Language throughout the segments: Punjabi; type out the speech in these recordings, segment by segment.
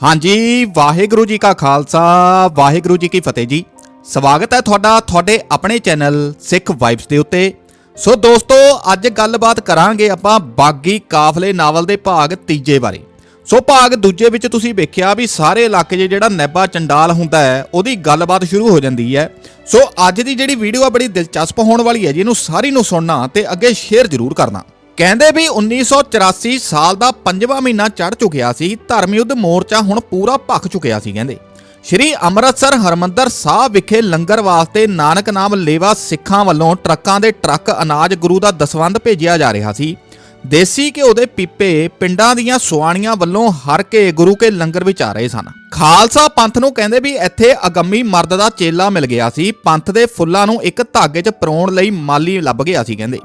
ਹਾਂਜੀ, ਵਾਹਿਗੁਰੂ ਜੀ ਕਾ ਖਾਲਸਾ, ਵਾਹਿਗੁਰੂ ਜੀ ਕੀ ਫਤਿਹ ਜੀ। ਸਵਾਗਤ ਹੈ ਤੁਹਾਡਾ, ਤੁਹਾਡੇ ਆਪਣੇ ਚੈਨਲ ਸਿੱਖ ਵਾਈਬਸ ਦੇ ਉੱਤੇ। ਸੋ ਦੋਸਤੋ, ਅੱਜ ਗੱਲਬਾਤ ਕਰਾਂਗੇ ਆਪਾਂ ਬਾਗੀ ਕਾਫਲੇ ਨਾਵਲ ਦੇ ਭਾਗ ਤੀਜੇ ਬਾਰੇ। ਸੋ ਭਾਗ ਦੂਜੇ ਵਿੱਚ ਤੁਸੀਂ ਵੇਖਿਆ ਵੀ ਸਾਰੇ ਇਲਾਕੇ 'ਚ ਜਿਹੜਾ ਨੈਬਾ ਚੰਡਾਲ ਹੁੰਦਾ ਹੈ, ਉਹਦੀ ਗੱਲਬਾਤ ਸ਼ੁਰੂ ਹੋ ਜਾਂਦੀ ਹੈ। ਸੋ ਅੱਜ ਦੀ ਜਿਹੜੀ ਵੀਡੀਓ ਆ, ਬੜੀ ਦਿਲਚਸਪ ਹੋਣ ਵਾਲੀ ਹੈ ਜੀ, ਇਹਨੂੰ ਸਾਰੀ ਨੂੰ ਸੁਣਨਾ ਤੇ ਅੱਗੇ ਸ਼ੇਅਰ ਜ਼ਰੂਰ ਕਰਨਾ। ਕਹਿੰਦੇ ਵੀ 1984 ਸਾਲ ਦਾ ਪੰਜਵਾਂ ਮਹੀਨਾ ਚੜ ਚੁੱਕਿਆ ਸੀ ਧਰਮ ਯੁੱਧ ਮੋਰਚਾ ਹੁਣ ਪੂਰਾ ਭਖ ਚੁੱਕਿਆ ਸੀ ਕਹਿੰਦੇ। ਸ਼੍ਰੀ ਅੰਮ੍ਰਿਤਸਰ ਹਰਮੰਦਰ ਸਾਹਿਬ ਵਿਖੇ ਲੰਗਰ ਵਾਸਤੇ ਨਾਨਕ ਨਾਮ ਲੇਵਾ ਸਿੱਖਾਂ ਵੱਲੋਂ ਟਰੱਕਾਂ ਦੇ ਟਰੱਕ ਅਨਾਜ ਗੁਰੂ ਦਾ ਦਸਵੰਧ ਭੇਜਿਆ ਜਾ ਰਿਹਾ ਸੀ। ਦੇਸੀ ਘਿਓ ਦੇ ਪੀਪੇ ਪਿੰਡਾਂ ਦੀਆਂ ਸੁਆਣੀਆਂ ਵੱਲੋਂ ਹਰ ਕੇ ਗੁਰੂ ਕੇ ਲੰਗਰ ਵਿੱਚ ਆ ਰਹੇ ਸਨ। ਖਾਲਸਾ ਪੰਥ ਨੂੰ ਕਹਿੰਦੇ ਵੀ ਇੱਥੇ ਅਗੰਮੀ ਮਰਦ ਦਾ ਚੇਲਾ ਮਿਲ ਗਿਆ ਸੀ, ਪੰਥ ਦੇ ਫੁੱਲਾਂ ਨੂੰ ਇੱਕ ਧਾਗੇ 'ਚ ਪਰੋਣ ਲਈ ਮਾਲੀ ਲੱਭ ਗਿਆ ਸੀ ਕਹਿੰਦੇ।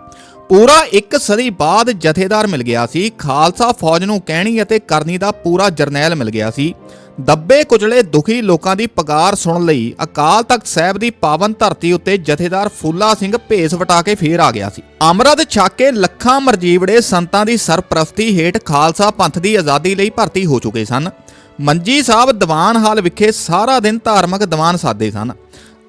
ਪੂਰਾ ਇੱਕ ਸਦੀ ਬਾਅਦ ਜਥੇਦਾਰ ਮਿਲ ਗਿਆ ਸੀ। ਖਾਲਸਾ ਫੌਜ ਨੂੰ ਕਹਿਣੀ ਅਤੇ ਕਰਨੀ ਦਾ ਪੂਰਾ ਜਰਨੈਲ ਮਿਲ ਗਿਆ ਸੀ। ਦੱਬੇ ਕੁਚਲੇ ਦੁਖੀ ਲੋਕਾਂ ਦੀ ਪਗਾਰ ਸੁਣਨ ਲਈ ਅਕਾਲ ਤਖਤ ਸਾਹਿਬ ਦੀ ਪਾਵਨ ਧਰਤੀ ਉੱਤੇ ਜਥੇਦਾਰ ਫੂਲਾ ਸਿੰਘ ਭੇਸ ਵਟਾ ਕੇ ਫੇਰ ਆ ਗਿਆ ਸੀ। ਅੰਮ੍ਰਿਤ ਛਕ ਕੇ ਲੱਖਾਂ ਮਰਜੀਵੜੇ ਸੰਤਾਂ ਦੀ ਸਰਪ੍ਰਸਤੀ ਹੇਠ ਖਾਲਸਾ ਪੰਥ ਦੀ ਆਜ਼ਾਦੀ ਲਈ ਭਰਤੀ ਹੋ ਚੁੱਕੇ ਸਨ। ਮੰਜੀ ਸਾਹਿਬ ਦੀਵਾਨ ਹਾਲ ਵਿਖੇ ਸਾਰਾ ਦਿਨ ਧਾਰਮਿਕ ਦੀਵਾਨ ਸਾਦੇ ਸਨ।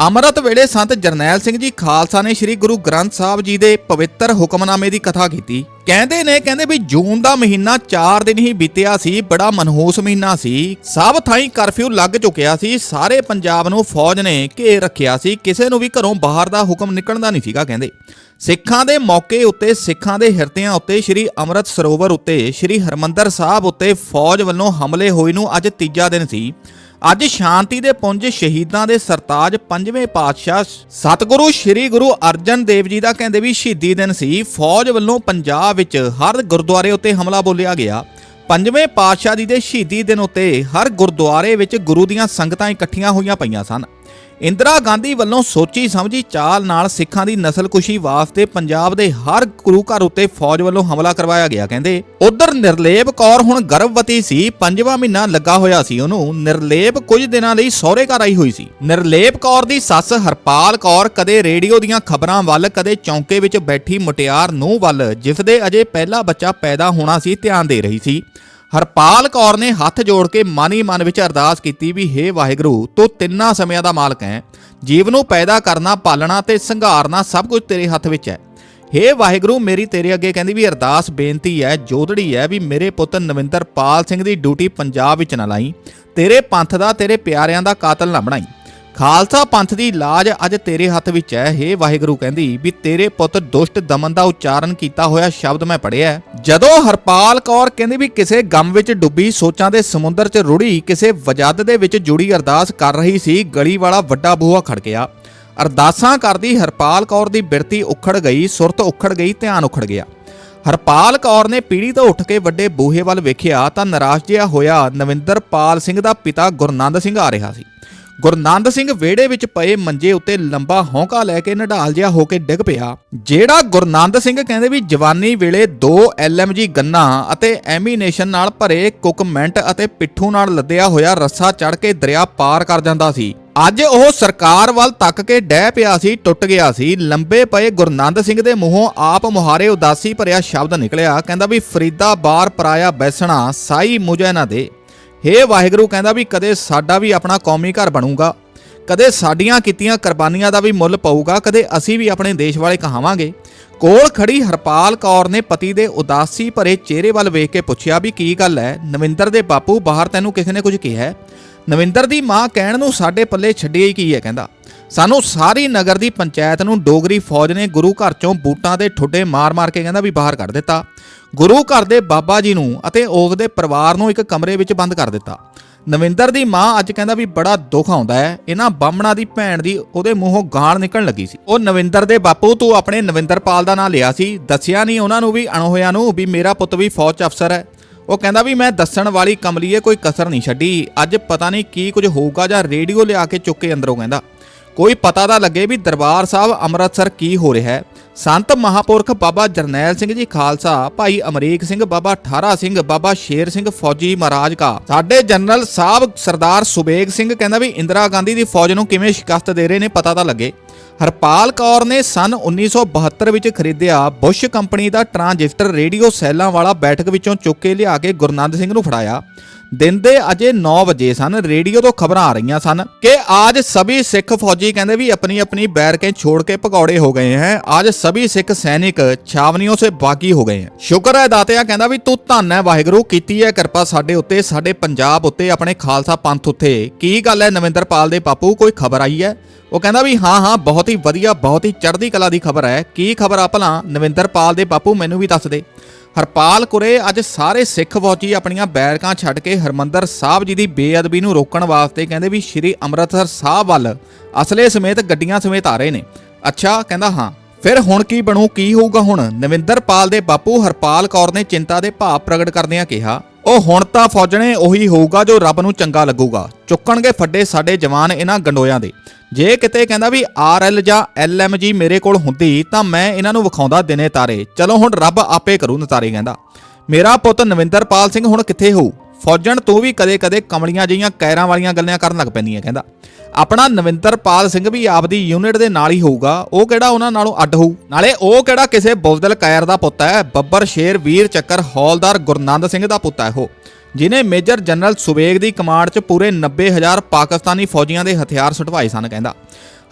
ਅੰਮ੍ਰਿਤ ਵੇਲੇ ਸੰਤ ਜਰਨੈਲ ਸਿੰਘ ਜੀ ਖਾਲਸਾ ਨੇ ਸ੍ਰੀ ਗੁਰੂ ਗ੍ਰੰਥ ਸਾਹਿਬ ਜੀ ਦੇ ਪਵਿੱਤਰ ਹੁਕਮਨਾਮੇ ਦੀ ਕਥਾ ਕੀਤੀ। ਕਹਿੰਦੇ ਨੇ, ਕਹਿੰਦੇ ਵੀ ਜੂਨ ਦਾ ਮਹੀਨਾ 4 ਦਿਨ ਹੀ ਬੀਤਿਆ ਸੀ, ਬੜਾ ਮਨਹੂਸ ਮਹੀਨਾ ਸੀ। ਸਭ ਥਾਈਂ ਕਰਫਿਊ ਲੱਗ ਚੁੱਕਿਆ ਸੀ, ਸਾਰੇ ਪੰਜਾਬ ਨੂੰ ਫੌਜ ਨੇ ਘੇਰ ਰੱਖਿਆ ਸੀ, ਕਿਸੇ ਨੂੰ ਵੀ ਘਰੋਂ ਬਾਹਰ ਦਾ ਹੁਕਮ ਨਿਕਲਣ ਦਾ ਨਹੀਂ ਸੀਗਾ, ਕਹਿੰਦੇ। ਸਿੱਖਾਂ ਦੇ ਮੌਕੇ ਉੱਤੇ, ਸਿੱਖਾਂ ਦੇ ਹਿਰਦਿਆਂ ਉੱਤੇ ਸ੍ਰੀ ਅੰਮ੍ਰਿਤ ਸਰੋਵਰ ਉੱਤੇ, ਸ੍ਰੀ ਹਰਮੰਦਰ ਸਾਹਿਬ ਉੱਤੇ ਫੌਜ ਵੱਲੋਂ ਹਮਲੇ ਹੋਏ ਨੂੰ ਅੱਜ ਤੀਜਾ ਦਿਨ ਸੀ। ਅੱਜ ਸ਼ਾਂਤੀ ਦੇ ਪੁੰਜ ਸ਼ਹੀਦਾਂ ਦੇ ਸਰਤਾਜ ਪੰਜਵੇਂ ਪਾਤਸ਼ਾਹ ਸਤਿਗੁਰੂ ਸ੍ਰੀ ਗੁਰੂ ਅਰਜਨ ਦੇਵ ਜੀ ਦਾ ਕਹਿੰਦੇ ਵੀ ਸ਼ਹੀਦੀ ਦਿਨ ਸੀ। ਫੌਜ ਵੱਲੋਂ ਪੰਜਾਬ ਵਿੱਚ ਹਰ ਗੁਰਦੁਆਰੇ ਉੱਤੇ ਹਮਲਾ ਬੋਲਿਆ ਗਿਆ। ਪੰਜਵੇਂ ਪਾਤਸ਼ਾਹ ਜੀ ਦੇ ਸ਼ਹੀਦੀ ਦਿਨ ਉੱਤੇ ਹਰ ਗੁਰਦੁਆਰੇ ਵਿੱਚ ਗੁਰੂ ਦੀਆਂ ਸੰਗਤਾਂ ਇਕੱਠੀਆਂ ਹੋਈਆਂ ਪਈਆਂ ਸਨ। ਇੰਦਰਾ ਗਾਂਧੀ ਵੱਲੋਂ ਸੋਚੀ ਸਮਝੀ ਚਾਲ ਨਾਲ ਸਿੱਖਾਂ ਦੀ ਨਸਲਕੁਸ਼ੀ ਵਾਸਤੇ ਪੰਜਾਬ ਦੇ ਹਰ ਗੁਰੂ ਘਰ ਉੱਤੇ ਫੌਜ ਵੱਲੋਂ ਹਮਲਾ ਕਰਵਾਇਆ ਗਿਆ, ਕਹਿੰਦੇ, ਉਧਰ ਨਿਰਲੇਪ ਕੌਰ ਹੁਣ ਗਰਭਵਤੀ ਸੀ, ਪੰਜਵਾਂ ਮਹੀਨਾ ਲੱਗਾ ਹੋਇਆ ਸੀ ਉਹਨੂੰ, ਨਿਰਲੇਪ ਕੁਝ ਦਿਨਾਂ ਲਈ ਸਹੁਰੇ ਘਰ ਆਈ ਹੋਈ ਸੀ। ਨਿਰਲੇਪ ਕੌਰ ਦੀ ਸੱਸ ਹਰਪਾਲ ਕੌਰ ਕਦੇ ਰੇਡੀਓ ਦੀਆਂ ਖਬਰਾਂ ਵੱਲ, ਕਦੇ ਚੌਂਕੇ ਵਿੱਚ ਬੈਠੀ ਮੁਟਿਆਰ ਨੂੰ ਵੱਲ, ਜਿਸ ਦੇ ਅਜੇ ਪਹਿਲਾ ਬੱਚਾ ਪੈਦਾ ਹੋਣਾ ਸੀ, ਧਿਆਨ ਦੇ ਰਹੀ ਸੀ। ਹਰਪਾਲ ਕੌਰ ਨੇ ਹੱਥ ਜੋੜ ਕੇ ਮਨ ਹੀ ਮਨ ਵਿੱਚ ਅਰਦਾਸ ਕੀਤੀ ਵੀ, ਹੇ ਵਾਹਿਗੁਰੂ, ਤੂੰ ਤਿੰਨਾਂ ਸਮਿਆਂ ਦਾ ਮਾਲਕ ਹੈ। ਜੀਵ ਨੂੰ ਪੈਦਾ ਕਰਨਾ, ਪਾਲਣਾ ਤੇ ਸੰਘਾਰਨਾ ਸਭ ਕੁਝ ਤੇਰੇ ਹੱਥ ਵਿੱਚ ਹੈ। ਹੇ ਵਾਹਿਗੁਰੂ, ਮੇਰੀ ਤੇਰੇ ਅੱਗੇ ਕਹਿੰਦੀ ਵੀ ਅਰਦਾਸ ਬੇਨਤੀ ਹੈ ਜੋਧੜੀ ਹੈ ਵੀ ਮੇਰੇ ਪੁੱਤ ਨਵਿੰਦਰ ਪਾਲ ਸਿੰਘ ਦੀ ਡਿਊਟੀ ਪੰਜਾਬ ਵਿੱਚ ਨਾ ਲਾਈ, ਤੇਰੇ ਪੰਥ ਦਾ, ਤੇਰੇ ਪਿਆਰਿਆਂ ਦਾ ਕਾਤਲ ਨਾ ਬਣਾਈ। ਖਾਲਸਾ ਪੰਥ ਦੀ ਲਾਜ ਅੱਜ ਤੇਰੇ ਹੱਥ ਵਿੱਚ ਹੈ। ਹੇ ਵਾਹਿਗੁਰੂ ਕਹਿੰਦੀ ਵੀ ਤੇਰੇ ਪੁੱਤ ਦੁਸ਼ਟ ਦਮਨ ਦਾ ਉਚਾਰਨ ਕੀਤਾ ਹੋਇਆ ਸ਼ਬਦ ਮੈਂ ਪੜਿਆ ਜਦੋਂ ਹਰਪਾਲ ਕੌਰ ਕਹਿੰਦੀ ਵੀ ਕਿਸੇ ਗਮ ਵਿੱਚ ਡੁੱਬੀ ਸੋਚਾਂ ਦੇ ਸਮੁੰਦਰ 'ਚ ਰੁੜੀ ਕਿਸੇ ਵਜਦ ਦੇ ਵਿੱਚ ਜੁੜੀ ਅਰਦਾਸ ਕਰ ਰਹੀ ਸੀ, ਗਲੀ ਵਾਲਾ ਵੱਡਾ ਬੂਹਾ ਖੜ ਗਿਆ। ਅਰਦਾਸਾਂ ਕਰਦੀ ਹਰਪਾਲ ਕੌਰ ਦੀ ਬਿਰਤੀ ਉਖੜ ਗਈ, ਸੁਰਤ ਉਖੜ ਗਈ, ਧਿਆਨ ਉਖੜ ਗਿਆ। ਹਰਪਾਲ ਕੌਰ ਨੇ ਪੀੜੀ ਤੋਂ ਉੱਠ ਕੇ ਵੱਡੇ ਬੂਹੇ ਵੱਲ ਵੇਖਿਆ ਤਾਂ ਨਿਰਾਸ਼ ਜਿਹਾ ਹੋਇਆ। ਨਵਿੰਦਰਪਾਲ ਸਿੰਘ ਦਾ ਪਿਤਾ ਗੁਰਨੰਦ ਸਿੰਘ ਆ ਰਿਹਾ ਸੀ। ਗੁਰਨੰਦ ਸਿੰਘ ਵਿਹੜੇ ਵਿੱਚ ਪਏ ਮੰਜੇ ਉੱਤੇ ਲੰਬਾ ਹੌਂਕਾ ਲੈ ਕੇ ਨਢਾਲ ਜਿਹਾ ਹੋ ਕੇ ਡਿੱਗ ਪਿਆ, ਜਿਹੜਾ ਗੁਰਨੰਦ ਸਿੰਘ ਕਹਿੰਦੇ ਵੀ ਜਵਾਨੀ ਵੇਲੇ ਦੋ ਐਲਐਮਜੀ ਗੰਨਾ ਅਤੇ ਐਮੀਨੇਸ਼ਨ ਨਾਲ ਭਰੇ ਕੁਕਮੈਂਟ ਅਤੇ ਪਿੱਠੂ ਨਾਲ ਲੱਦਿਆ ਹੋਇਆ ਰੱਸਾ ਚੜ ਕੇ ਦਰਿਆ ਪਾਰ ਕਰ ਜਾਂਦਾ ਸੀ। ਅੱਜ ਉਹ ਸਰਕਾਰ ਵੱਲ ਤੱਕ ਕੇ ਡਹਿ ਪਿਆ ਸੀ, ਟੁੱਟ ਗਿਆ ਸੀ, ਲੰਬੇ ਪਏ ਗੁਰਨੰਦ ਸਿੰਘ ਦੇ ਮੂੰਹੋਂ ਆਪ ਮੁਹਾਰੇ ਉਦਾਸੀ ਭਰਿਆ ਸ਼ਬਦ ਨਿਕਲਿਆ, ਕਹਿੰਦਾ ਵੀ ਫਰੀਦਾ ਬਾਰ ਪਰਾਇਆ ਬੈਸਣਾ, ਸਾਈ ਮੁਝੇ ਨਾ ਦੇ। ਹੇ ਵਾਹਿਗੁਰੂ ਕਹਿੰਦਾ ਵੀ ਕਦੇ ਸਾਡਾ ਵੀ ਆਪਣਾ ਕੌਮੀ ਘਰ ਬਣੂਗਾ, ਕਦੇ ਸਾਡੀਆਂ ਕੀਤੀਆਂ ਕੁਰਬਾਨੀਆਂ ਦਾ ਵੀ ਮੁੱਲ ਪਊਗਾ, ਕਦੇ ਅਸੀਂ ਵੀ ਆਪਣੇ ਦੇਸ਼ ਵਾਲੇ ਕਹਾਵਾਂਗੇ। ਕੋਲ ਖੜੀ ਹਰਪਾਲ ਕੌਰ ਨੇ ਪਤੀ ਦੇ ਉਦਾਸੀ ਭਰੇ ਚਿਹਰੇ ਵੱਲ ਵੇਖ ਕੇ ਪੁੱਛਿਆ ਵੀ ਕੀ ਗੱਲ ਹੈ ਨਵਿੰਦਰ ਦੇ ਬਾਪੂ ਬਾਹਰ ਤੈਨੂੰ ਕਿਸੇ ਨੇ ਕੁਝ ਕਿਹਾ ਨਵਿੰਦਰ ਦੀ ਮਾਂ ਕਹਿਣ ਨੂੰ ਸਾਡੇ ਪੱਲੇ ਛੱਡਿਆ ਹੀ ਕੀ ਹੈ ਕਹਿੰਦਾ। ਸਾਨੂੰ ਸਾਰੀ ਨਗਰ ਦੀ ਪੰਚਾਇਤ ਨੂੰ ਡੋਗਰੀ ਫੌਜ ਨੇ ਗੁਰੂ ਘਰ ਚੋਂ ਬੂਟਾਂ ਦੇ ਠੁੱਡੇ ਮਾਰ-ਮਾਰ ਕੇ ਕਹਿੰਦਾ ਵੀ ਬਾਹਰ ਕੱਢ ਦਿੱਤਾ। ਗੁਰੂ ਘਰ ਦੇ ਬਾਬਾ ਜੀ ਨੂੰ ਅਤੇ ਉਸ ਦੇ ਪਰਿਵਾਰ ਨੂੰ ਇੱਕ ਕਮਰੇ ਵਿੱਚ ਬੰਦ ਕਰ ਦਿੱਤਾ। ਨਵਿੰਦਰ ਦੀ ਮਾਂ ਅੱਜ ਕਹਿੰਦਾ ਵੀ ਬੜਾ ਦੁੱਖ ਆਉਂਦਾ ਹੈ। ਇਹਨਾਂ ਬਾਹਮਣਾ ਦੀ ਭੈਣ ਦੀ ਉਹਦੇ ਮੂੰਹੋਂ ਗਾਲ ਨਿਕਲਣ ਲੱਗੀ ਸੀ। ਉਹ ਨਵਿੰਦਰ ਦੇ ਬਾਪੂ, ਤੂੰ ਆਪਣੇ ਨਵਿੰਦਰਪਾਲ ਦਾ ਨਾਂ ਲਿਆ ਸੀ। ਦੱਸਿਆ ਨਹੀਂ ਉਹਨਾਂ ਨੂੰ ਵੀ ਅਣਹੋਇਆਂ ਨੂੰ ਵੀ ਮੇਰਾ ਪੁੱਤ ਵੀ ਫੌਜ 'ਚ ਅਫਸਰ ਹੈ। ਉਹ ਕਹਿੰਦਾ ਵੀ ਮੈਂ ਦੱਸਣ ਵਾਲੀ ਕਮਲੀਏ ਕੋਈ ਕਸਰ ਨਹੀਂ ਛੱਡੀ। ਅੱਜ ਪਤਾ ਨਹੀਂ ਕੀ ਕੁਝ ਹੋਊਗਾ ਜਾਂ ਰੇਡੀਓ ਲਿਆ ਕੇ ਚੁੱਕ ਕੇ ਅੰਦਰੋਂ ਕਹਿੰਦਾ। ਕੋਈ ਪਤਾ ਤਾਂ ਲੱਗੇ ਵੀ ਦਰਬਾਰ ਸਾਹਿਬ ਅੰਮ੍ਰਿਤਸਰ ਕੀ ਹੋ ਰਿਹਾ ਹੈ। ਸੰਤ ਮਹਾਪੁਰਖ ਬਾਬਾ ਜਰਨੈਲ ਸਿੰਘ ਜੀ ਖਾਲਸਾ, ਭਾਈ ਅਮਰੀਕ ਸਿੰਘ ਬਾਬਾ ਠਾਰਾ ਸਿੰਘ, ਬਾਬਾ ਸ਼ੇਰ ਸਿੰਘ ਫੌਜੀ ਮਹਾਰਾਜ ਕਾ। ਸਾਡੇ ਜਨਰਲ ਸਾਹਿਬ ਸਰਦਾਰ ਸੁਬੇਗ ਸਿੰਘ ਕਹਿੰਦਾ ਵੀ ਇੰਦਰਾ ਗਾਂਧੀ ਦੀ ਫੌਜ ਨੂੰ ਕਿਵੇਂ ਸ਼ਿਕਸਤ ਦੇ ਰਹੇ ਨੇ ਪਤਾ ਤਾਂ ਲੱਗੇ। ਹਰਪਾਲ ਕੌਰ ਨੇ ਸਨ 1972 ਵਿੱਚ ਖਰੀਦਿਆ ਬੁਸ਼ ਕੰਪਨੀ ਦਾ ਟ੍ਰਾਂਜਿਸਟਰ ਰੇਡੀਓ ਸੈੱਲਾਂ ਵਾਲਾ ਬੈਠਕ ਵਿੱਚੋਂ ਚੁੱਕ ਕੇ ਲਿਆ ਕੇ ਗੁਰਨੰਦ ਸਿੰਘ ਨੂੰ ਫੜਾਇਆ। ਦਿਨ ਦੇ ਅਜੇ 9 ਵਜੇ ਸਨ, ਰੇਡੀਓ ਤੋਂ ਖਬਰਾਂ ਆ ਰਹੀਆਂ ਸਨ ਕਿ ਆਜ ਸਭੀ ਸਿੱਖ ਫੌਜੀ ਕਹਿੰਦੇ ਵੀ ਆਪਣੀ ਆਪਣੀ ਬੈਰਕੇ ਛੋੜ ਕੇ ਭਗੌੜੇ ਹੋ ਗਏ ਹਨ ਅੱਜ ਸਭੀ ਸਿੱਖ ਸੈਨਿਕ ਛਾਵਨੀਆਂ ਸੇ ਬਾਗੀ ਹੋ ਗਏ ਹਨ ਸ਼ੁਕਰ ਹੈ ਦਾਤਿਆ ਕਹਿੰਦਾ ਵੀ ਤੂੰ ਧੰਨ ਹੈ, ਵਾਹਿਗੁਰੂ, ਕੀਤੀ ਹੈ ਕਿਰਪਾ ਸਾਡੇ ਉੱਤੇ, ਸਾਡੇ ਪੰਜਾਬ ਉੱਤੇ, ਆਪਣੇ ਖਾਲਸਾ ਪੰਥ ਉੱਤੇ। ਕੀ ਗੱਲ ਹੈ ਨਵਿੰਦਰਪਾਲ ਦੇ ਪਾਪੂ ਕੋਈ ਖਬਰ ਆਈ ਹੈ? ਉਹ ਕਹਿੰਦਾ ਵੀ ਹਾਂ ਹਾਂ, ਬਹੁਤ ਹੀ ਵਧੀਆ, ਬਹੁਤ ਹੀ ਚੜ੍ਹਦੀ ਕਲਾ ਦੀ ਖਬਰ ਹੈ। ਕੀ ਖਬਰ ਆ ਭਲਾ? ਨਵਿੰਦਰਪਾਲ ਦੇ ਬਾਪੂ ਮੈਨੂੰ ਵੀ ਦੱਸ ਦੇ। ਹਰਪਾਲ ਕੁਰੇ ਅੱਜ ਸਾਰੇ ਸਿੱਖ ਫੌਜੀ ਆਪਣੀਆਂ ਬੈਰਕਾਂ ਛੱਡ ਕੇ ਹਰਮੰਦਰ ਸਾਹਿਬ ਜੀ ਦੀ ਬੇਅਦਬੀ ਨੂੰ ਰੋਕਣ ਵਾਸਤੇ ਕਹਿੰਦੇ ਵੀ ਸ਼੍ਰੀ ਅੰਮ੍ਰਿਤਸਰ ਸਾਹਿਬ ਵੱਲ ਅਸਲੇ ਸਮੇਤ ਗੱਡੀਆਂ ਸਮੇਤ ਆ ਰਹੇ ਨੇ। ਅੱਛਾ, ਕਹਿੰਦਾ ਹਾਂ। ਫਿਰ ਹੁਣ ਕੀ ਬਣੂ, ਕੀ ਹੋਊਗਾ ਹੁਣ? ਨਵਿੰਦਰਪਾਲ ਦੇ ਬਾਪੂ ਹਰਪਾਲ ਕੌਰ ਨੇ ਚਿੰਤਾ ਦੇ ਭਾਵ ਪ੍ਰਗਟ ਕਰਦਿਆਂ ਕਿਹਾ, ਉਹ ਹੁਣ ਤਾਂ ਫੌਜਣੇ ਉਹੀ ਹੋਊਗਾ ਜੋ ਰੱਬ ਨੂੰ ਚੰਗਾ ਲੱਗੂਗਾ। ਚੁੱਕਣਗੇ ਫੱਡੇ ਸਾਡੇ ਜਵਾਨ ਇਹਨਾਂ ਗੰਡੋਆਂ ਦੇ। ਜੇ ਕਿਤੇ ਕਹਿੰਦਾ ਵੀ ਆਰਐਲ ਜਾਂ ਐਲਐਮਜੀ ਮੇਰੇ ਕੋਲ ਹੁੰਦੀ ਤਾਂ ਮੈਂ ਇਹਨਾਂ ਨੂੰ ਵਿਖਾਉਂਦਾ ਦਿਨੇ ਤਾਰੇ। ਚਲੋ ਹੁਣ ਰੱਬ ਆਪੇ ਕਰੂ ਨਤਾਰੇ ਕਹਿੰਦਾ। ਮੇਰਾ ਪੁੱਤ ਨਵਿੰਦਰਪਾਲ ਸਿੰਘ ਹੁਣ ਕਿੱਥੇ ਹੋਊ? ਫੌਜਣ ਤੂੰ ਵੀ ਕਦੇ-ਕਦੇ ਕਮਲੀਆਂ ਜਿਹੀਆਂ ਕੈਰਾਂ ਵਾਲੀਆਂ ਗੱਲਾਂ ਕਰਨ ਲੱਗ ਪੈਂਦੀਆਂ ਕਹਿੰਦਾ। ਆਪਣਾ ਨਵਿੰਦਰਪਾਲ ਸਿੰਘ ਵੀ ਆਪਦੀ ਯੂਨਿਟ ਦੇ ਨਾਲ ਹੀ ਹੋਊਗਾ। ਉਹ ਕਿਹੜਾ ਉਹਨਾਂ ਨਾਲੋਂ ਅੱਡ ਹੋਊ? ਨਾਲੇ ਉਹ ਕਿਹੜਾ ਕਿਸੇ ਬੁਜ਼ਦਲ ਕੈਰ ਦਾ ਪੁੱਤ ਹੈ? ਬੱਬਰ ਸ਼ੇਰ ਵੀਰ ਚੱਕਰ ਹੌਲਦਾਰ ਗੁਰਨੰਦ ਸਿੰਘ ਦਾ ਪੁੱਤ ਹੈ ਉਹ। ਜਿਨੇ ਮੇਜਰ ਜਨਰਲ ਸੁਬੇਗ ਦੀ ਕਮਾਂਡ 'ਚ ਪੂਰੇ 90000 ਪਾਕਿਸਤਾਨੀ ਫੌਜੀਆਂ ਦੇ ਹਥਿਆਰ ਸੁਟਵਾਏ ਸਨ ਕਹਿੰਦਾ।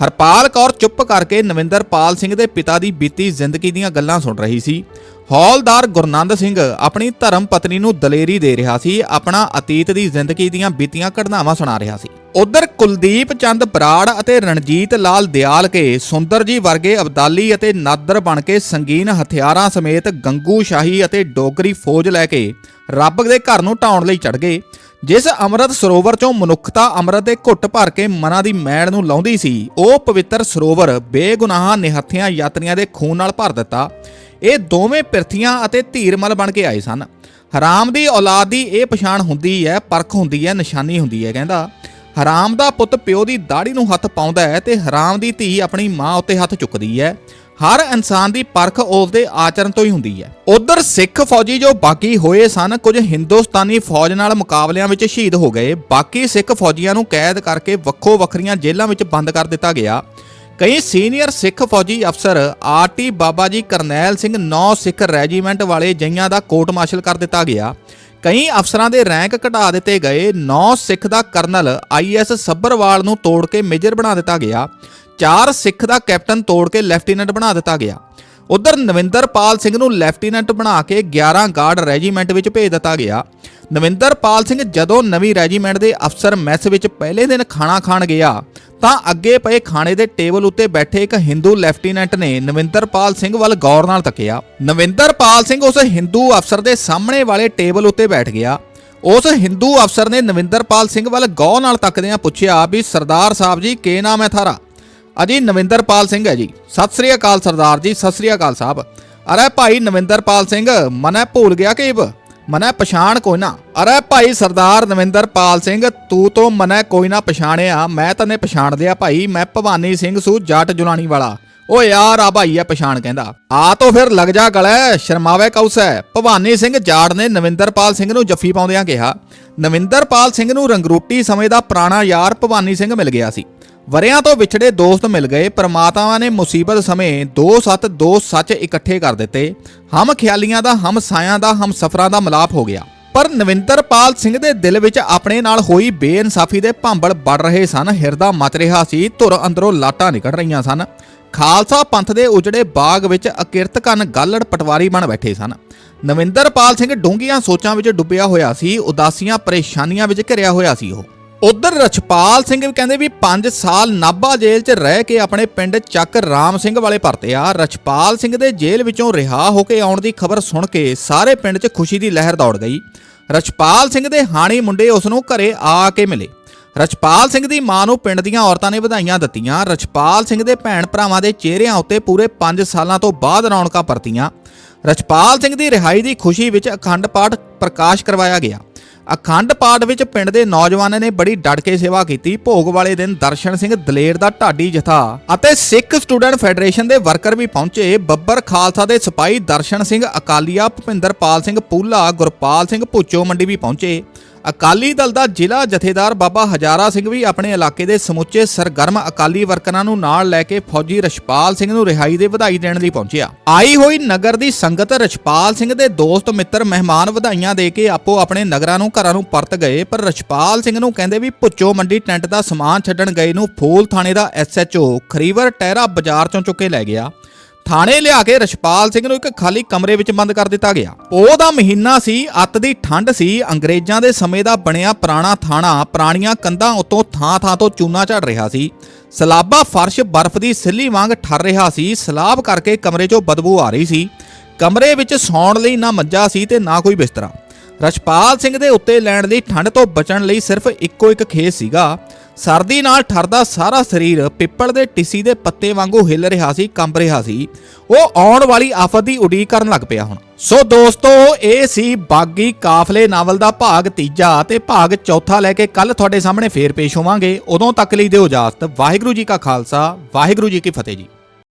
ਹਰਪਾਲ ਕੌਰ ਚੁੱਪ ਕਰਕੇ ਨਵਿੰਦਰਪਾਲ ਸਿੰਘ ਦੇ ਪਿਤਾ ਦੀ ਬੀਤੀ ਜ਼ਿੰਦਗੀ ਦੀਆਂ ਗੱਲਾਂ ਸੁਣ ਰਹੀ ਸੀ। ਹੌਲਦਾਰ ਗੁਰਨੰਦ ਸਿੰਘ ਆਪਣੀ ਧਰਮ ਪਤਨੀ ਨੂੰ ਦਲੇਰੀ ਦੇ ਰਿਹਾ ਸੀ, ਆਪਣਾ ਅਤੀਤ ਦੀ ਜ਼ਿੰਦਗੀ ਦੀਆਂ ਬੀਤੀਆਂ ਘਟਨਾਵਾਂ ਸੁਣਾ ਰਿਹਾ ਸੀ। ਉਧਰ ਕੁਲਦੀਪ ਚੰਦ ਬਰਾੜ ਅਤੇ ਰਣਜੀਤ ਲਾਲ ਦਿਆਲ ਕੇ ਸੁੰਦਰ ਜੀ ਵਰਗੇ ਅਬਦਾਲੀ ਅਤੇ ਨਾਦਰ ਬਣ ਕੇ ਸੰਗੀਨ ਹਥਿਆਰਾਂ ਸਮੇਤ ਗੰਗੂ ਸ਼ਾਹੀ ਅਤੇ ਡੋਗਰੀ ਫੌਜ ਲੈ ਕੇ ਰੱਬ ਦੇ ਘਰ ਨੂੰ ਢਾਉਣ ਲਈ ਚੜ ਗਏ, ਜਿਸ ਅੰਮ੍ਰਿਤ ਸਰੋਵਰ ਚੋਂ ਮਨੁੱਖਤਾ ਅੰਮ੍ਰਿਤ ਦੇ ਘੁੱਟ ਭਰ ਕੇ ਮਨਾਂ ਦੀ ਮੈਲ ਨੂੰ ਲਾਉਂਦੀ ਸੀ, ਉਹ ਪਵਿੱਤਰ ਸਰੋਵਰ ਬੇਗੁਨਾਹ ਨਿਹੱਥਿਆਂ ਯਾਤਰੀਆਂ ਦੇ ਖੂਨ ਨਾਲ ਭਰ ਦਿੱਤਾ। ਇਹ ਦੋਵੇਂ ਪਿਰਥੀਆਂ ਅਤੇ ਧੀਰਮਲ ਬਣ ਕੇ ਆਏ ਸਨ। ਹਰਾਮ ਦੀ ਔਲਾਦ ਦੀ ਇਹ ਪਛਾਣ ਹੁੰਦੀ ਹੈ, ਪਰਖ ਹੁੰਦੀ ਹੈ, ਨਿਸ਼ਾਨੀ ਹੁੰਦੀ ਹੈ, ਕਹਿੰਦਾ, ਹਰਾਮ ਦਾ ਪੁੱਤ ਪਿਓ ਦੀ ਦਾੜੀ ਨੂੰ ਹੱਥ ਪਾਉਂਦਾ ਹੈ ਤੇ ਹਰਾਮ ਦੀ ਧੀ ਆਪਣੀ ਮਾਂ ਉੱਤੇ ਹੱਥ ਚੁੱਕਦੀ ਹੈ। ਹਰ ਇਨਸਾਨ ਦੀ ਪਰਖ ਉਸ ਦੇ ਆਚਰਣ ਤੋਂ ਹੀ ਹੁੰਦੀ ਹੈ। ਉਧਰ ਸਿੱਖ ਫੌਜੀ ਜੋ ਬਾਕੀ ਹੋਏ ਸਨ, ਕੁਝ ਹਿੰਦੁਸਤਾਨੀ ਫੌਜ ਨਾਲ ਮੁਕਾਬਲਿਆਂ ਵਿੱਚ ਸ਼ਹੀਦ ਹੋ ਗਏ। ਬਾਕੀ ਸਿੱਖ ਫੌਜੀਆਂ ਨੂੰ ਕੈਦ ਕਰਕੇ ਵੱਖੋ ਵੱਖਰੀਆਂ ਜੇਲ੍ਹਾਂ ਵਿੱਚ ਬੰਦ ਕਰ ਦਿੱਤਾ ਗਿਆ। ਕਈ ਸੀਨੀਅਰ ਸਿੱਖ ਫੌਜੀ ਅਫਸਰ ਆਰਟੀ ਬਾਬਾ ਜੀ ਕਰਨੈਲ ਸਿੰਘ 9 ਸਿੱਖ ਰੈਜੀਮੈਂਟ ਵਾਲੇ ਜਈਆਂ ਦਾ ਕੋਰਟ ਮਾਰਸ਼ਲ ਕਰ ਦਿੱਤਾ ਗਿਆ। ਕਈ ਅਫਸਰਾਂ ਦੇ ਰੈਂਕ ਘਟਾ ਦਿੱਤੇ ਗਏ। 9 ਸਿੱਖ ਦਾ ਕਰਨਲ ਆਈਐਸ ਸੱਬਰਵਾਲ ਨੂੰ ਤੋੜ ਕੇ ਮੇਜਰ ਬਣਾ ਦਿੱਤਾ ਗਿਆ। ਚਾਰ ਸਿੱਖ ਦਾ ਕੈਪਟਨ ਤੋੜ ਕੇ ਲੈਫਟੀਨੈਂਟ ਬਣਾ ਦਿੱਤਾ ਗਿਆ। ਉਧਰ ਨਵਿੰਦਰਪਾਲ ਸਿੰਘ ਨੂੰ ਲੈਫਟੀਨੈਂਟ ਬਣਾ ਕੇ 11 ਗਾਰਡ ਰੈਜੀਮੈਂਟ ਵਿੱਚ ਭੇਜ ਦਿੱਤਾ ਗਿਆ। ਨਵਿੰਦਰਪਾਲ ਸਿੰਘ ਜਦੋਂ ਨਵੀਂ ਰੈਜੀਮੈਂਟ ਦੇ ਅਫਸਰ ਮੈਸ ਵਿੱਚ ਪਹਿਲੇ ਦਿਨ ਖਾਣਾ ਖਾਣ ਗਿਆ, ਤਾਂ ਅੱਗੇ ਪਏ ਖਾਣੇ ਦੇ ਟੇਬਲ ਉੱਤੇ ਬੈਠੇ ਇੱਕ ਹਿੰਦੂ ਲੈਫਟੀਨੈਂਟ ਨੇ ਨਵਿੰਦਰਪਾਲ ਸਿੰਘ ਵੱਲ ਗੌਰ ਨਾਲ ਤੱਕਿਆ। ਨਵਿੰਦਰਪਾਲ ਸਿੰਘ ਉਸ ਹਿੰਦੂ ਅਫਸਰ ਦੇ ਸਾਹਮਣੇ ਵਾਲੇ ਟੇਬਲ ਉੱਤੇ ਬੈਠ ਗਿਆ। ਉਸ ਹਿੰਦੂ ਅਫਸਰ ਨੇ ਨਵਿੰਦਰਪਾਲ ਸਿੰਘ ਵੱਲ ਗੌਰ ਨਾਲ ਤੱਕਦਿਆਂ ਪੁੱਛਿਆ ਵੀ ਸਰਦਾਰ ਸਾਹਿਬ ਜੀ, ਕੀ ਨਾਮ ਹੈ ਥਾਰਾ ਅਜੀ ਨਵਿੰਦਰਪਾਲ ਸਿੰਘ ਹੈ ਜੀ। ਸਤਿ ਸ੍ਰੀ ਅਕਾਲ ਸਰਦਾਰ ਜੀ, ਸਤਿ ਸ੍ਰੀ ਅਕਾਲ ਸਾਹਿਬ। ਅਰੇ ਭਾਈ ਨਵਿੰਦਰਪਾਲ ਸਿੰਘ, ਮਨੈ ਭੁੱਲ ਗਿਆ ਕਿ ਮਨੈ ਪਛਾਣ ਕੋਈ ਨਾ। ਅਰੇ ਭਾਈ ਸਰਦਾਰ ਨਵਿੰਦਰਪਾਲ ਸਿੰਘ, ਤੂੰ ਤੋਂ ਮਨੈ ਕੋਈ ਨਾ ਪਛਾਣਿਆ। ਮੈਂ ਤੈਨੇ ਪਛਾਣ ਲਿਆ ਭਾਈ। ਮੈਂ ਭਵਾਨੀ ਸਿੰਘ ਸੂ ਜੱਟ ਜੁਲਾਣੀ ਵਾਲਾ। ਓ ਯਾਰ ਆ ਭਾਈ ਆ ਪਛਾਣ ਕਹਿੰਦਾ। ਆ ਤੋ ਫਿਰ ਲੱਗ ਜਾ ਗਲੇ, ਸ਼ਰਮਾਵੇ ਕੌਸੈ। ਭਵਾਨੀ ਸਿੰਘ ਜਾੜ ਨੇ ਨਵਿੰਦਰਪਾਲ ਸਿੰਘ ਨੂੰ ਜੱਫੀ ਪਾਉਂਦਿਆਂ ਕਿਹਾ। ਨਵਿੰਦਰਪਾਲ ਸਿੰਘ ਨੂੰ ਰੰਗਰੂਟੀ ਸਮੇਂ ਦਾ ਪੁਰਾਣਾ ਯਾਰ ਭਵਾਨੀ ਸਿੰਘ ਮਿਲ ਗਿਆ ਸੀ। ਵਰਿਆਂ ਤੋਂ ਵਿਛੜੇ ਦੋਸਤ ਮਿਲ ਗਏ ਪਰਮਾਤਮਾ ਨੇ ਮੁਸੀਬਤ ਸਮੇਂ ਦੋ ਸੱਤ ਦੋ ਸੱਚ ਇਕੱਠੇ ਕਰ ਦਿੱਤੇ। ਹਮ ਖਿਆਲੀਆਂ ਦਾ, ਹਮ ਸਾਇਆਂ ਦਾ, ਹਮ ਸਫਰਾਂ ਦਾ ਮਿਲਾਪ ਹੋ ਗਿਆ। ਪਰ ਨਵਿੰਦਰਪਾਲ ਸਿੰਘ ਦੇ ਦਿਲ ਵਿੱਚ ਆਪਣੇ ਨਾਲ ਹੋਈ ਬੇਇਨਸਾਫੀ ਦੇ ਭਾਂਬੜ ਵੱਡ ਰਹੇ ਸਨ। ਹਿਰਦਾ ਮਚ ਰਿਹਾ ਸੀ, ਧੁਰ ਅੰਦਰੋਂ ਲਾਟਾਂ ਨਿਕਲ ਰਹੀਆਂ ਸਨ। ਖਾਲਸਾ ਪੰਥ ਦੇ ਉਜੜੇ ਬਾਗ ਵਿੱਚ ਅਕਿਰਤ ਕੰਨ ਗਾਲੜ ਪਟਵਾਰੀ ਬਣ ਬੈਠੇ ਸਨ। ਨਵਿੰਦਰਪਾਲ ਸਿੰਘ ਡੂੰਘੀਆਂ ਸੋਚਾਂ ਵਿੱਚ ਡੁੱਬਿਆ ਹੋਇਆ ਸੀ, ਉਦਾਸੀਆਂ, ਪਰੇਸ਼ਾਨੀਆਂ ਵਿੱਚ ਘਿਰਿਆ ਹੋਇਆ ਸੀ ਉਹ। ਉਧਰ ਰਛਪਾਲ ਸਿੰਘ ਵੀ ਕਹਿੰਦੇ ਵੀ 5 ਸਾਲ ਨਾਭਾ ਜੇਲ੍ਹ 'ਚ ਰਹਿ ਕੇ ਆਪਣੇ ਪਿੰਡ ਚੱਕ ਰਾਮ ਸਿੰਘ ਵਾਲੇ ਪਰਤੇ ਆ। ਰਛਪਾਲ ਸਿੰਘ ਦੇ ਜੇਲ੍ਹ ਵਿੱਚੋਂ ਰਿਹਾ ਹੋ ਕੇ ਆਉਣ ਦੀ ਖਬਰ ਸੁਣ ਕੇ ਸਾਰੇ ਪਿੰਡ 'ਚ ਖੁਸ਼ੀ ਦੀ ਲਹਿਰ ਦੌੜ ਗਈ। ਰਛਪਾਲ ਸਿੰਘ ਦੇ ਹਾਣੀ ਮੁੰਡੇ ਉਸ ਨੂੰ ਘਰੇ ਆ ਕੇ ਮਿਲੇ। ਰਛਪਾਲ ਸਿੰਘ ਦੀ ਮਾਂ ਨੂੰ ਪਿੰਡ ਦੀਆਂ ਔਰਤਾਂ ਨੇ ਵਧਾਈਆਂ ਦਿੱਤੀਆਂ। ਰਛਪਾਲ ਸਿੰਘ ਦੇ ਭੈਣ ਭਰਾਵਾਂ ਦੇ ਚਿਹਰਿਆਂ ਉੱਤੇ ਪੂਰੇ 5 ਸਾਲਾਂ ਤੋਂ ਬਾਅਦ ਰੌਣਕਾਂ ਪਰਤੀਆਂ। ਰਛਪਾਲ ਸਿੰਘ ਦੀ ਰਿਹਾਈ ਦੀ ਖੁਸ਼ੀ ਵਿੱਚ ਅਖੰਡ ਪਾਠ ਪ੍ਰਕਾਸ਼ ਕਰਵਾਇਆ ਗਿਆ। ਅਖੰਡ ਪਾਠ ਵਿੱਚ ਪਿੰਡ ਦੇ ਨੌਜਵਾਨਾਂ ਨੇ ਬੜੀ ਡਟ ਕੇ ਸੇਵਾ ਕੀਤੀ। ਭੋਗ ਵਾਲੇ ਦਿਨ ਦਰਸ਼ਨ ਸਿੰਘ ਦਲੇਰ ਦਾ ਢਾਡੀ ਜਥਾ ਅਤੇ ਸਿੱਖ ਸਟੂਡੈਂਟ ਫੈਡਰੇਸ਼ਨ ਦੇ ਵਰਕਰ ਵੀ ਪਹੁੰਚੇ। ਬੱਬਰ ਖਾਲਸਾ ਦੇ ਸਿਪਾਹੀ ਦਰਸ਼ਨ ਸਿੰਘ ਅਕਾਲੀਆ, ਭੁਪਿੰਦਰਪਾਲ ਸਿੰਘ ਪੂਲਾ, ਗੁਰਪਾਲ ਸਿੰਘ ਭੁੱਚੋ ਮੰਡੀ ਵੀ ਪਹੁੰਚੇ। ਅਕਾਲੀ ਦਲ ਦਾ ਜ਼ਿਲ੍ਹਾ ਜਥੇਦਾਰ ਬਾਬਾ ਹਜ਼ਾਰਾ ਸਿੰਘ ਵੀ ਆਪਣੇ ਇਲਾਕੇ ਦੇ ਸਮੁੱਚੇ ਸਰਗਰਮ ਅਕਾਲੀ ਵਰਕਰਾਂ ਨੂੰ ਨਾਲ ਲੈ ਕੇ ਫੌਜੀ ਰਛਪਾਲ ਸਿੰਘ ਨੂੰ ਰਿਹਾਈ ਦੇ ਵਧਾਈ ਦੇਣ ਲਈ ਪਹੁੰਚਿਆ। ਆਈ ਹੋਈ ਨਗਰ ਦੀ ਸੰਗਤ ਰਛਪਾਲ ਸਿੰਘ ਦੇ ਦੋਸਤ, ਮਿੱਤਰ, ਮਹਿਮਾਨ ਵਧਾਈਆਂ ਦੇ ਕੇ ਆਪੋ ਆਪਣੇ ਨਗਰਾਂ ਨੂੰ ਘਰਾਂ ਨੂੰ ਪਰਤ ਗਏ, ਪਰ ਰਛਪਾਲ ਸਿੰਘ ਨੂੰ ਕਹਿੰਦੇ ਵੀ ਭੁੱਚੋ ਮੰਡੀ ਟੈਂਟ ਦਾ ਸਮਾਨ ਛੱਡਣ ਗਏ ਨੂੰ ਫੂਲ ਥਾਣੇ ਦਾ ਐਸਐਚਓ ਖਰੀਵਰ ਟਹਿਰਾ ਬਾਜ਼ਾਰ ਚੋਂ ਚੁੱਕ ਕੇ ਲੈ ਗਿਆ। ਥਾਣੇ ਲਿਆ ਕੇ ਰਛਪਾਲ ਸਿੰਘ ਨੂੰ ਇੱਕ ਖਾਲੀ ਕਮਰੇ ਵਿੱਚ ਬੰਦ ਕਰ ਦਿੱਤਾ ਗਿਆ। ਉਹ ਦਾ ਮਹੀਨਾ ਸੀ, ਅੱਤ ਦੀ ਠੰਡ ਸੀ, ਅੰਗਰੇਜ਼ਾਂ ਦੇ ਸਮੇਂ ਦਾ ਬਣਿਆ ਪੁਰਾਣਾ ਥਾਣਾ, ਪੁਰਾਣੀਆਂ ਕੰਧਾਂ ਉੱਤੋਂ ਥਾਂ-ਥਾਂ ਤੋਂ ਚੂਨਾ ਝੜ ਰਿਹਾ ਸੀ। ਸਲਾਬਾ ਫਰਸ਼ ਬਰਫ਼ ਦੀ ਸਿੱਲੀ ਵਾਂਗ ਠਰ ਰਿਹਾ ਸੀ, ਸਲਾਬ ਕਰਕੇ ਕਮਰੇ 'ਚੋਂ ਬਦਬੂ ਆ ਰਹੀ ਸੀ। ਕਮਰੇ ਵਿੱਚ ਸੌਣ ਲਈ ਨਾ ਮੰਜਾ ਸੀ ਤੇ ਨਾ ਕੋਈ ਬਿਸਤਰਾ। ਰਛਪਾਲ ਸਿੰਘ ਦੇ ਉੱਤੇ ਲੈਣ ਲਈ ਠੰਡ ਤੋਂ ਬਚਣ ਲਈ ਸਿਰਫ ਇੱਕੋ ਇੱਕ ਖੇਸ ਸੀਗਾ। ਸਰਦੀ ਨਾਲ ਠਰਦਾ ਸਾਰਾ ਸਰੀਰ ਪਿੱਪਲ ਦੇ ਟਿੱਸੀ ਦੇ ਪੱਤੇ ਵਾਂਗੂ ਹਿੱਲ ਰਿਹਾ ਸੀ, ਕੰਬ ਰਿਹਾ ਸੀ। ਉਹ ਆਉਣ ਵਾਲੀ ਆਫਤ ਦੀ ਉਡੀਕ ਕਰਨ ਲੱਗ ਪਿਆ ਹੁਣ। ਸੋ ਦੋਸਤੋ, ਇਹ ਸੀ ਬਾਗੀ ਕਾਫਲੇ ਨਾਵਲ ਦਾ ਭਾਗ ਤੀਜਾ ਤੇ ਭਾਗ ਚੌਥਾ ਲੈ ਕੇ ਕੱਲ ਤੁਹਾਡੇ ਸਾਹਮਣੇ ਫੇਰ ਪੇਸ਼ ਹੋਵਾਂਗੇ। ਉਦੋਂ ਤੱਕ ਲਈ ਦਿਓ ਇਜਾਜ਼ਤ। ਵਾਹਿਗੁਰੂ ਜੀ ਕਾ ਖਾਲਸਾ, ਵਾਹਿਗੁਰੂ ਜੀ ਕੀ ਫਤਿਹ ਜੀ।